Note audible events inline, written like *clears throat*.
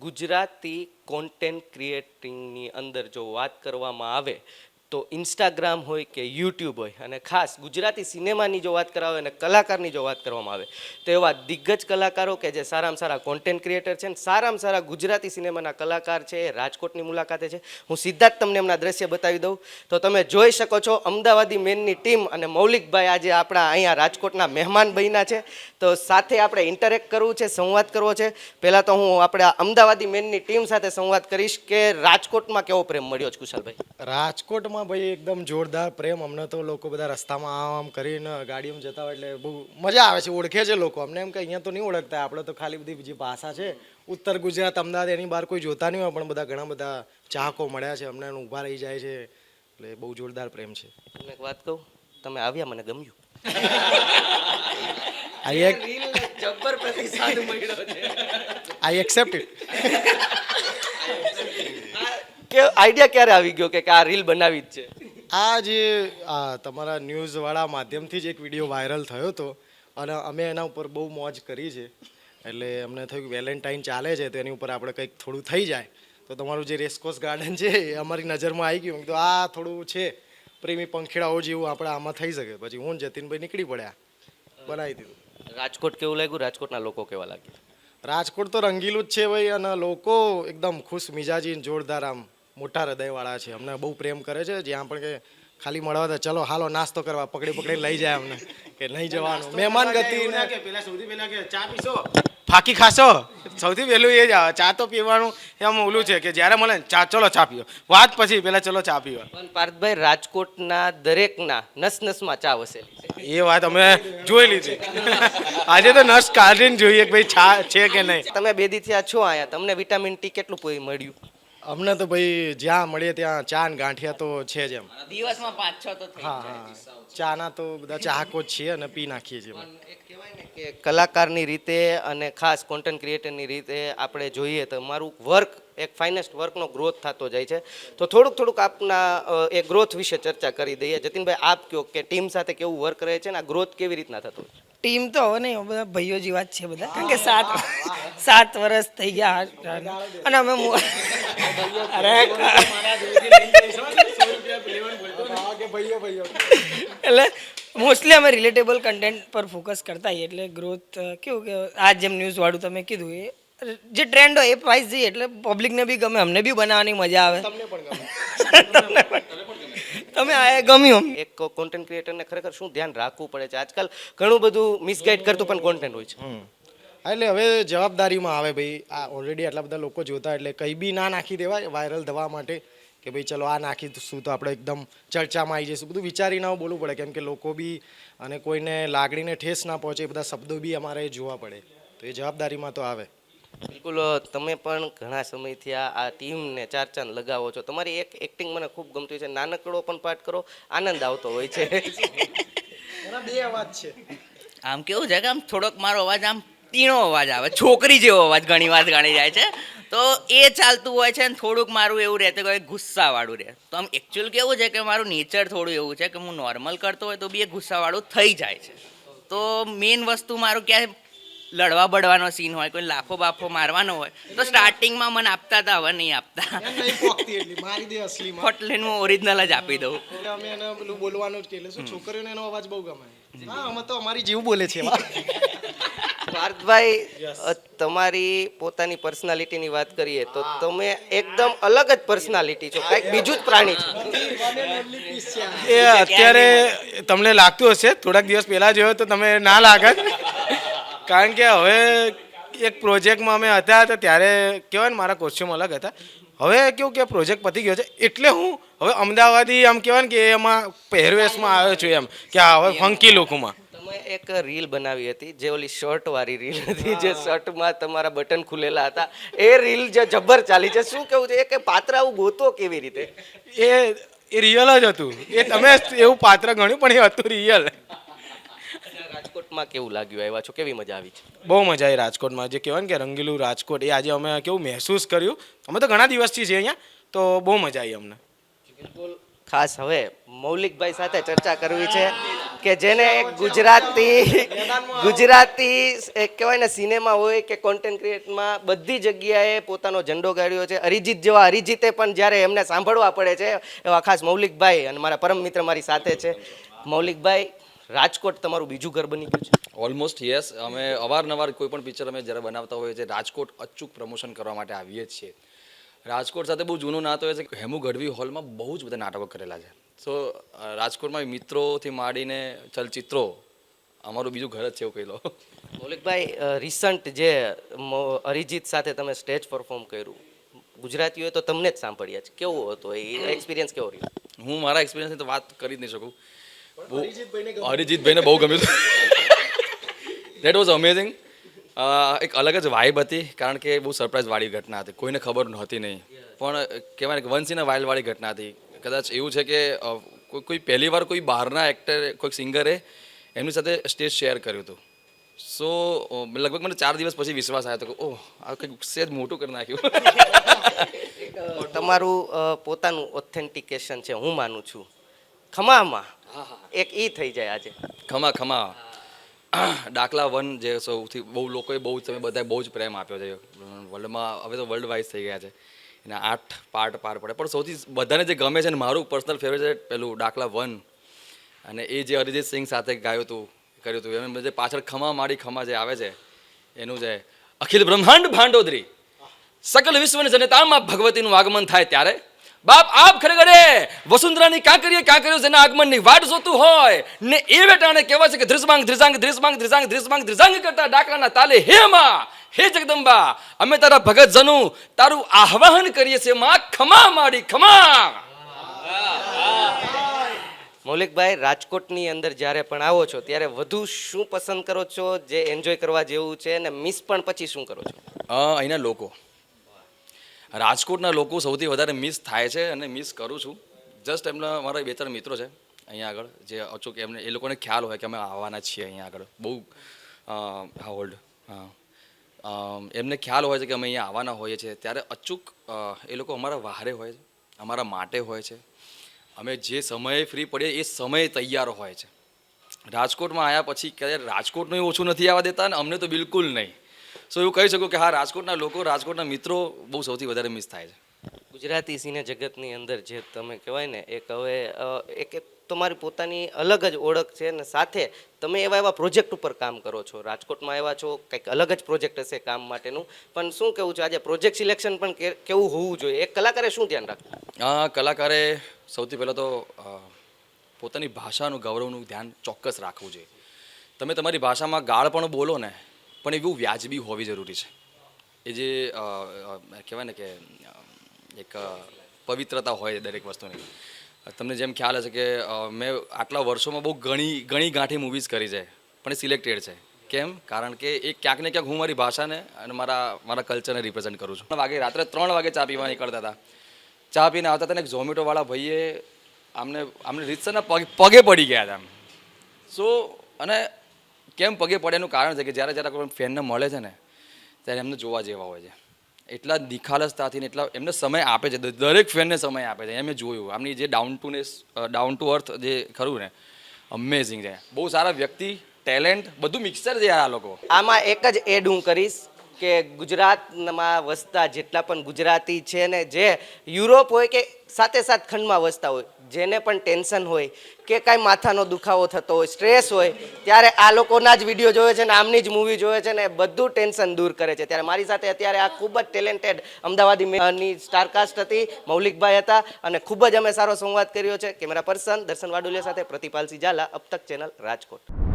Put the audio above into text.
Gujarati content ક્રિએટિંગની અંદર જો વાત કરવામાં આવે તો ઇન્સ્ટાગ્રામ હોય કે યુટ્યુબ હોય અને ખાસ ગુજરાતી સિનેમાની જો વાત કરવામાં આવે અને કલાકારની જો વાત કરવામાં આવે, તો એવા દિગ્ગજ કલાકારો કે જે સારામાં સારા કોન્ટેન્ટ ક્રિએટર છે અને સારામાં સારા ગુજરાતી સિનેમાના કલાકાર છે, એ રાજકોટની મુલાકાતે છે. હું સીધા જ તમને એમના દ્રશ્ય બતાવી દઉં. તો તમે જોઈ શકો છો, અમદાવાદી મેનની ટીમ અને મૌલિકભાઈ આજે આપણા અહીંયા રાજકોટના મહેમાન બન્યા છે. તો સાથે આપણે ઇન્ટરેક્ટ કરવું છે, સંવાદ કરવો છે. પહેલાં તો હું આપણા અમદાવાદી મેનની ટીમ સાથે સંવાદ કરીશ કે રાજકોટમાં કેવો પ્રેમ મળ્યો છે, કુશલભાઈ? રાજકોટમાં ભાઈ એકદમ જોરદાર પ્રેમ. અમને તો લોકો બધા રસ્તામાં આમ આમ કરીને ગાડીમાં જતા હોય એટલે બહુ મજા આવે છે ઓળખે છે લોકો. અમને એમ કે અહીંયા તો નહીં ઓળખતા આપણે તો ખાલી બધી બીજી ભાષા છે ઉત્તર ગુજરાત અમદાવાદ એની બહાર કોઈ જોતા નહીં હોય પણ બધા ઘણા બધા ચાહકો મળ્યા છે અમને ઊભા રહી જાય છે એટલે બહુ જોરદાર પ્રેમ છે. તમને એક વાત કહું તમે આવ્યા મને ગમ્યું? આઈ એક જબ્બર પ્રતિસાદ મળ્યો છે. આઈ એક્સેપ્ટ ઇટ કે આઈડિયા ક્યારે આવી ગયો કે આ રીલ બનાવી જ છે? આ જે તમારા ન્યૂઝવાળા માધ્યમથી જ એક વીડિયો વાયરલ થયો હતો અને અમે એના ઉપર બહુ મોજ કરી છે. એટલે અમને થયું કે વેલેન્ટાઇન ચાલે છે તો એની ઉપર આપણે કંઈક થોડું થઈ જાય. તો તમારું જે રેસકોસ ગાર્ડન છે એ અમારી નજરમાં આવી ગયું. તો આ થોડું છે પ્રેમી પંખીડાઓ જેવું આપણે આમાં થઈ શકે. પછી હું જતીનભાઈ નીકળી પડ્યા. બનાવી દીધું. રાજકોટ કેવું લાગ્યું? રાજકોટના લોકો કેવા લાગ્યા? રાજકોટ તો રંગીલું જ છે ભાઈ અને લોકો એકદમ ખુશ મિજાજી જોરદાર આમ. મોટા હૃદયવાળા છે. અમને બહુ પ્રેમ કરે છે. જ્યાં પણ કે ખાલી મળવા તો ચલો હાલો નાસ્તો કરવા. પકડી પકડી લઈ જાય અમને. કે નહીં જવાનું. મહેમાન ગતિ કે પેલા સૌથી પહેલા કે ચા પીશો. ફાકી ખાશો? સૌથી પહેલું એ જ આવે. ચા તો પીવાનું એમ ઓલું છે કે જ્યારે મળે ચા ચલો ચા પીઓ. વાત પછી પેલા ચલો ચા પીવા પણ પાર્થભાઈ રાજકોટના દરેકના નસ નસમાં ચા વસેલી એ વાત અમે જોઈ લીધી. આજે તો નસ કાઢીને જોઈએ કે ભાઈ ચા છે કે નહીં. તમે બે દી થયા છો અહીંયા. તમને વિટામિન ટી કેટલું મળ્યું? અમને તો ભાઈ જ્યાં મળીએ ત્યાં ચા ને ગાંઠિયા તો છે જ એમ. દિવસમાં પાંચ છ તો થઈ હા ચા ચાના તો બધા ચાહકો જ છીએ અને પી નાખીએ છીએ એક કહેવાય ને કે કલાકારની રીતે અને ખાસ કોન્ટેન્ટ ક્રિએટરની રીતે આપણે જોઈએ તો મારું વર્ક એક ફાઇનેસ્ટ વર્કનો ગ્રોથ થતો જાય છે. તો થોડુંક થોડુંક આપના એ ગ્રોથ વિશે ચર્ચા કરી દઈએ. જતીનભાઈ, આપ કહો કે ટીમ સાથે કેવું વર્ક રહે છે ને આ ગ્રોથ કેવી રીતના થતો? ટીમ તો હવે નહીં, બધા ભાઈઓ જેવા વાત છે બધા. કારણ કે સાત સાત વર્ષ થઈ ગયા અને અમે અરે એટલે મોસ્ટલી અમે રિલેટેબલ કન્ટેન્ટ પર ફોકસ કરતા હોઈએ એટલે ગ્રોથ કેવું કે આ જેમ ન્યૂઝવાળું તમે કીધું એ જે ટ્રેન્ડ હોય એ પ્રાઇસ જઈએ એટલે પબ્લિકને બી ગમે અમને બી બનાવવાની મજા આવે. તમને પણ. તમે આ ગમ્યું અમને. એક કોન્ટેન્ટ ક્રિએટરને ખરેખર શું ધ્યાન રાખવું પડે છે? આજકાલ ઘણું બધું મિસગાઈડ કરતું પણ કોન્ટેન્ટ હોય છે. હા, એટલે હવે જવાબદારીમાં આવે ભાઈ. આ ઓલરેડી આટલા બધા લોકો જોતા એટલે કંઈ બી ના નાખી દેવાય વાયરલ થવા માટે કે ભાઈ ચલો આ નાખીશું તો આપણે એકદમ ચર્ચામાં આવી જઈશું. બધું વિચારીને બોલવું પડે કેમ કે લોકો બી અને કોઈને લાગણીને ઠેસ ના પહોંચે એ બધા શબ્દો બી અમારે જોવા પડે. તો એ જવાબદારીમાં તો આવે. બિલકુલ તમે પણ ઘણા સમયથી આ આ ટીમને ચાર ચાંદ લગાવો છો. તમારી એક એક્ટિંગ મને ખૂબ ગમતી છે. નાનકડો પણ પાઠ કરો આનંદ આવતો હોય છે. બે અવાજ છે. આમ કેવું છે કે આમ થોડોક મારો અવાજ આમ તીણો અવાજ આવે. છોકરી જેવો અવાજ ઘણી વાર ગણી જાય છે. તો એ ચાલતું હોય છે ને થોડુંક મારું એવું રહેતું કે ગુસ્સાવાળું રહે. તો આમ એકચ્યુઅલ કેવું છે કે મારું નેચર થોડું એવું છે કે હું નોર્મલ કરતો હોય તો બી એ ગુસ્સાવાળું થઈ જાય છે. તો મેઇન વસ્તુ મારું ક્યાંય લડવા બડવાનો સીન હોય કોઈ લાફો બાફો મારવાનો હોય તો સ્ટાર્ટિંગમાં મને આપતા હતા હવે નહીં આપતા. નહીં મારી દે અસલીમાં. હોટલેન હું ઓરિજિનલ જ આપી દઉં. એટલે અમે એને પેલું બોલવાનું જ કે એટલે શું છોકરીઓને એનો અવાજ બહુ ગમે. હા અમે તો અમારી જેવું બોલે છે પાર્થભાઈ તમારી પોતાની પર્સનાલિટીની વાત કરીએ તો તમે એકદમ અલગ જ પર્સનાલિટી છો. કંઈક બીજું જ પ્રાણી છો. એ અત્યારે તમને લાગતું હશે થોડાક દિવસ પહેલાં જોયો તો તમે ના લાગત. કારણ કે હવે એક પ્રોજેક્ટમાં અમે હતા તો ત્યારે કહેવાય ને મારા કોસ્ચ્યુમ અલગ હતા. હવે કેવું કે પ્રોજેક્ટ પતી ગયો છે. એટલે હું હવે અમદાવાદી આમ કહેવાય ને કે એમાં પહેરવેશમાં આવ્યો છું એમ કે હવે ફંકી લુકમાં તમે એક રીલ બનાવી હતી જે ઓલી શર્ટ વાળી રીલ હતી જે શર્ટમાં તમારા બટન ખુલેલા હતા. એ રીલ જે જબ્બર ચાલી છે શું કેવું છે? એ કે પાત્ર આવું ગોતો કેવી રીતે? એ એ રિયલ જ હતું. એ તમે એવું પાત્ર ગણ્યું પણ એ હતું રિયલ રાજકોટમાં કેવું લાગ્યું? આવ્યા છો? કેવી મજા આવી છે? બહુ મજા આવી રાજકોટમાં. જે કહેવાય ને કે રંગીલું રાજકોટ એ આજે અમે કેવું મહેસૂસ કર્યું. અમે તો ઘણા દિવસથી છીએ અહીંયા તો બહુ મજા આવી અમને. બિલકુલ ખાસ હવે મૌલિકભાઈ સાથે ચર્ચા કરવી છે કે જેને એક ગુજરાતી ગુજરાતી એક કહેવાય ને સિનેમા હોય કે કોન્ટેન્ટ ક્રિએટમાં બધી જગ્યાએ પોતાનો ઝંડો ગાળ્યો છે. અરિજીત જેવા અરિજીતે પણ જ્યારે એમને સાંભળવા પડે છે એવા ખાસ મૌલિકભાઈ અને મારા પરમ મિત્ર મારી સાથે છે. મૌલિકભાઈ રાજકોટ તમારું બીજું ઘર બની ગયું છે? ઓલમોસ્ટ યસ અમે અવારનવાર કોઈ પણ પિક્ચર અમે જ્યારે બનાવતા હોઈએ છીએ રાજકોટ અચૂક પ્રમોશન કરવા માટે આવીએ જ છીએ. રાજકોટ સાથે બહુ જૂનું નાતો હોય છે હેમુ ગઢવી હોલમાં બહુ જ બધા નાટકો કરેલા છે. સો રાજકોટમાં મિત્રોથી માંડીને ચલચિત્રો અમારું બીજું ઘર જ છે એવું કહી લો. મૌલિકભાઈ રિસન્ટ જે અરિજીત સાથે તમે સ્ટેજ પરફોર્મ કર્યું ગુજરાતીઓએ તો તમને જ સાંભળ્યા છે. કેવો હતો એ? એક્સપિરિયન્સ કેવો રહ્યો? હું મારા એક્સપિરિયન્સની તો વાત કરી જ નહીં શકું. બહુ અરિજીતભાઈને બહુ ગમ્યું. હતું દેટ વોઝ અમેઝિંગ એક અલગ જ વાઇબ હતી કારણ કે બહુ સરપ્રાઇઝ વાળી ઘટના હતી. કોઈને ખબર નહોતી નહીં. પણ કહેવાય કે વન્સ ઇન અ વાઇલ્ડ વાળી ઘટના હતી. કદાચ એવું છે કે કોઈ કોઈ પહેલી વાર કોઈ બહારના એક્ટર કોઈક સિંગરે એમની સાથે સ્ટેજ શેર કર્યું હતું. સો લગભગ મને ચાર દિવસ પછી વિશ્વાસ આવ્યો હતો કે ઓહ આ કંઈક સેજ મોટું કરી નાખ્યું. *laughs* તમારું પોતાનું ઓથેન્ટિકેશન છે હું માનું છું. ખમામાં. એક ઈ થઈ જાય આજે. ખમા ખમા. *clears throat* ડાકલા વન જે સૌથી બહુ લોકોએ બહુ તમે બધાએ બહુ જ પ્રેમ આપ્યો છે. વર્લ્ડમાં હવે તો વર્લ્ડ વાઇઝ થઈ ગયા છે. એના આઠ પાર્ટ પાર પડે. પણ સૌથી બધાને જે ગમે છે ને મારું પર્સનલ ફેવરેટ છે પેલું ડાકલા વન. અને એ જે અરિજીત સિંહ સાથે ગાયું હતું કર્યું હતું એમ જે પાછળ ખમા મારી ખમા જે આવે છે એનું જે અખિલ બ્રહ્માંડ ભાંડોદરી. સકલ વિશ્વની જનતામાં ભગવતીનું આગમન થાય ત્યારે બાપ આપ ખરેખર વસુંધરાની કાંકરીએ કાંકરીઓ જેના આગમનની વાટ જોતું હોય ને એ વેટાણે કહેવાય છે કે ધ્રિસમાંગ ધ્રિસાંગ ધ્રિસમાંગ ધ્રિસાંગ ધ્રિસમાંગ ધ્રિસાંગ કરતા ડાકરાના તાલે હે માં હે જગદંબા અમે તારા ભગત જનુ તારું આહ્વાન કરીએ છીએ માં ખમા માડી ખમા. મૌલિકભાઈ રાજકોટની અંદર જ્યારે પણ આવો છો ત્યારે વધુ શું પસંદ કરો છો જે એન્જોય કરવા જેવું છે અને મિસ પણ પછી શું કરો છો? અ, અહીંના લોકો. રાજકોટના લોકો સૌથી વધારે મિસ થાય છે અને મિસ કરું છું. જસ્ટ એમના, મારા બે ત્રણ મિત્રો છે, અહીંયા આગળ, જે અચૂક એમને, એ લોકોને ખ્યાલ હોય કે અમે આવવાના છીએ અહીંયા આગળ. બહુ હા હોલ્ડ હા એમને ખ્યાલ હોય છે કે અમે અહીંયા આવવાના હોઈએ છીએ. ત્યારે અચૂક એ લોકો અમારા વહારે હોય છે, અમારા માટે હોય છે. અમે જે સમયે ફ્રી પડીએ, એ સમયે તૈયાર હોય છે. રાજકોટમાં આવ્યા પછી ક્યારે રાજકોટનું ઓછું નથી આવવા દેતા અને અમને તો બિલકુલ નહીં. સો એવું કહી શકું કે હા રાજકોટના લોકો રાજકોટના મિત્રો બહુ સૌથી વધારે મિસ થાય છે. ગુજરાતી સિને જગતની અંદર જે તમે કહેવાય ને એક હવે એક તમારી પોતાની અલગ જ ઓળખ છે અને સાથે તમે એવા એવા પ્રોજેક્ટ ઉપર કામ કરો છો. રાજકોટમાં આવ્યા છો કંઈક અલગ જ પ્રોજેક્ટ હશે કામ માટેનું. પણ શું કેવું છે આજે પ્રોજેક્ટ સિલેક્શન પણ કેવું હોવું જોઈએ? એક કલાકારે શું ધ્યાન રાખવું? આ કલાકારે સૌથી પહેલાં તો પોતાની ભાષાનું ગૌરવનું ધ્યાન ચોક્કસ રાખવું જોઈએ. તમે તમારી ભાષામાં ગાળ પણ બોલો ને પણ એવું વ્યાજબી હોવી જરૂરી છે. એ જે કહેવાય ને કે, એક પવિત્રતા હોય દરેક વસ્તુની. તમને જેમ ખ્યાલ હશે કે મેં આટલા વર્ષોમાં બહુ ઘણી ઘણી ગાંઠી મૂવીઝ કરી છે, પણ એ સિલેક્ટેડ છે. કેમ? કારણ કે એ ક્યાંક ને ક્યાંક હું મારી ભાષાને અને મારા મારા કલ્ચરને રિપ્રેઝેન્ટ કરું છું. વાગે, રાત્રે ત્રણ વાગે ચા પીવા નીકળતા હતા. ચા પીને આવતા હતા ને એક ઝોમેટોવાળા ભાઈએ આમને આમને રીતસરના પગે પગે પડી ગયા હતા સો અને કેમ પગે પડ્યાનું કારણ છે કે જ્યારે જ્યારે કોઈ ફેનને મળે છે ને, ત્યારે એમને જોવા જેવા હોય છે. એટલા નિખાલસતાથી ને એટલા એમને સમય આપે છે દરેક ફેનને સમય આપે છે. એમ જોયું. આમની જે ડાઉન ટુનેસ ડાઉન ટુ અર્થ જે ખરું ને અમેઝિંગ છે. બહુ સારા વ્યક્તિ ટેલેન્ટ બધું મિક્સર છે આ લોકો. આમાં એક જ એડ હું કરીશ કે ગુજરાતમાં વસતા જેટલા પણ ગુજરાતી છે ને, જે યુરોપ હોય કે સાથે સાથ ખંડમાં વસતા હોય જેને પણ ટેન્શન હોય, કે કાંઈ માથાનો દુખાવો થતો હોય, સ્ટ્રેસ હોય, ત્યારે આ લોકોના જ વીડિયો જોવે છે ને આમની જ મૂવી જોવે છે ને બધું ટેન્શન દૂર કરે છે. ત્યારે મારી સાથે અત્યારે આ ખૂબ જ ટેલેન્ટેડ અમદાવાદી સ્ટારકાસ્ટ હતી, મૌલિકભાઈ હતા, અને ખૂબ જ અમે સારો સંવાદ કર્યો છે. કેમેરા પર્સન દર્શન વાડુલિયા સાથે પ્રતિપાલસિંહ ઝાલા અબ તક ચેનલ રાજકોટ.